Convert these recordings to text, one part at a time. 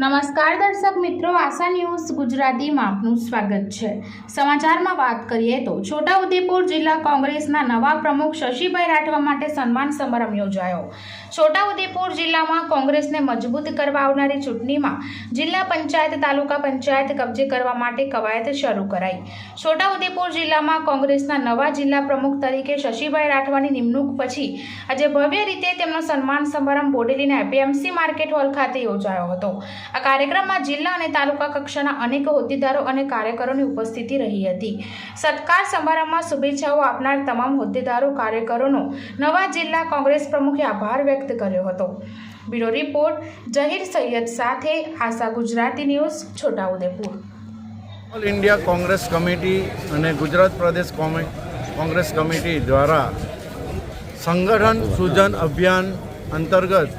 નમસ્કાર દર્શક મિત્રો, આશા ન્યૂઝ ગુજરાતીમાં આપનું સ્વાગત છે. સમાચારમાં વાત કરીએ તો છોટાઉદેપુર જિલ્લા કોંગ્રેસના નવા પ્રમુખ શશીભાઈ રાઠવા માટે સન્માન સમારંભ યોજાયો. છોટાઉદેપુર જિલ્લામાં કોંગ્રેસને મજબૂત કરવા આવનારી ચૂંટણીમાં જિલ્લા પંચાયત, તાલુકા પંચાયત કબજે કરવા માટે કવાયત શરૂ કરાઈ. છોટાઉદેપુર જિલ્લામાં કોંગ્રેસના નવા જિલ્લા પ્રમુખ તરીકે શશીભાઈ રાઠવાની નિમણૂક પછી આજે ભવ્ય રીતે તેમનો સન્માન સમારંભ બોડેલીના એપીએમસી માર્કેટ હોલ ખાતે યોજાયો હતો. આ કાર્યક્રમમાં જિલ્લા અને તાલુકા કક્ષાના અનેક હોદ્દેદારો અને કાર્યકરોની ઉપસ્થિતિ રહી હતી. સત્કાર સમારંભમાં શુભેચ્છાઓ આપનાર તમામ હોદ્દેદારો, કાર્યકરોનો નવા જિલ્લા કોંગ્રેસ પ્રમુખે આભાર વ્યક્ત કર્યો હતો. બ્યુરો રિપોર્ટ, જહીર સૈયદ સાથે Asha Gujarati news, Chhotaudepur. All India Congress committee અને ગુજરાત પ્રદેશ કોંગ્રેસ કમિટી દ્વારા સંગઠન સૂજન અભિયાન અંતર્ગત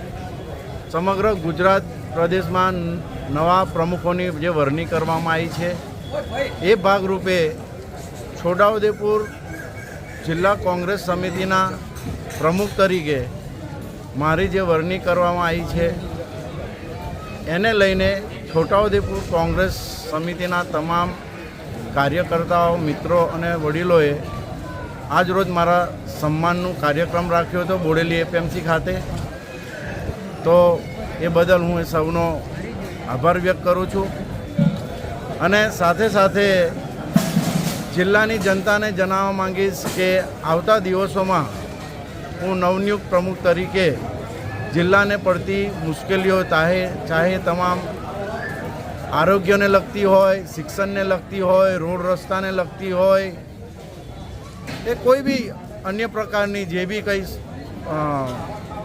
સમગ્ર ગુજરાત પ્રદેશમાં નવા પ્રમુખોની જે વરણી કરવામાં આવી છે, એ ભાગરૂપે છોટાઉદેપુર જિલ્લા કોંગ્રેસ સમિતિના પ્રમુખ તરીકે મારી જે વરણી કરવામાં આવી છે, એને લઈને છોટાઉદેપુર કોંગ્રેસ સમિતિના તમામ કાર્યકર્તાઓ, મિત્રો અને વડીલોએ આજરોજ મારા સન્માનનું કાર્યક્રમ રાખ્યો હતો બોડેલી એપીએમસી ખાતે. તો એ બદલ હું એ સૌનો આભાર વ્યક્ત કરું છું. અને સાથે સાથે જિલ્લાની જનતાને જણાવવા માંગીશ કે આવતા દિવસોમાં હું નવનિયુક્ત પ્રમુખ તરીકે જિલ્લાને પડતી મુશ્કેલીઓ ચાહે ચાહે તમામ આરોગ્યને લગતી હોય, શિક્ષણને લગતી હોય, રોડ રસ્તાને લગતી હોય, એ કોઈ બી અન્ય પ્રકારની જે બી કંઈ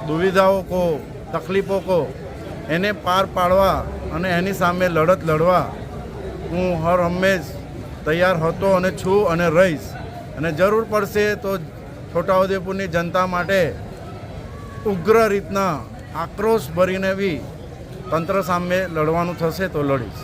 દુવિધાઓ કો, તકલીફો કહો એને પાર પાડવા અને એની સામે લડત લડવા હું હર હંમેશ તૈયાર હતો અને છું અને રહીશ. અને જરૂર પડશે તો છોટાઉદેપુરની જનતા માટે ઉગ્ર રીતના આક્રોશ ભરીને બી તંત્ર સામે લડવાનું થશે તો લડીશ.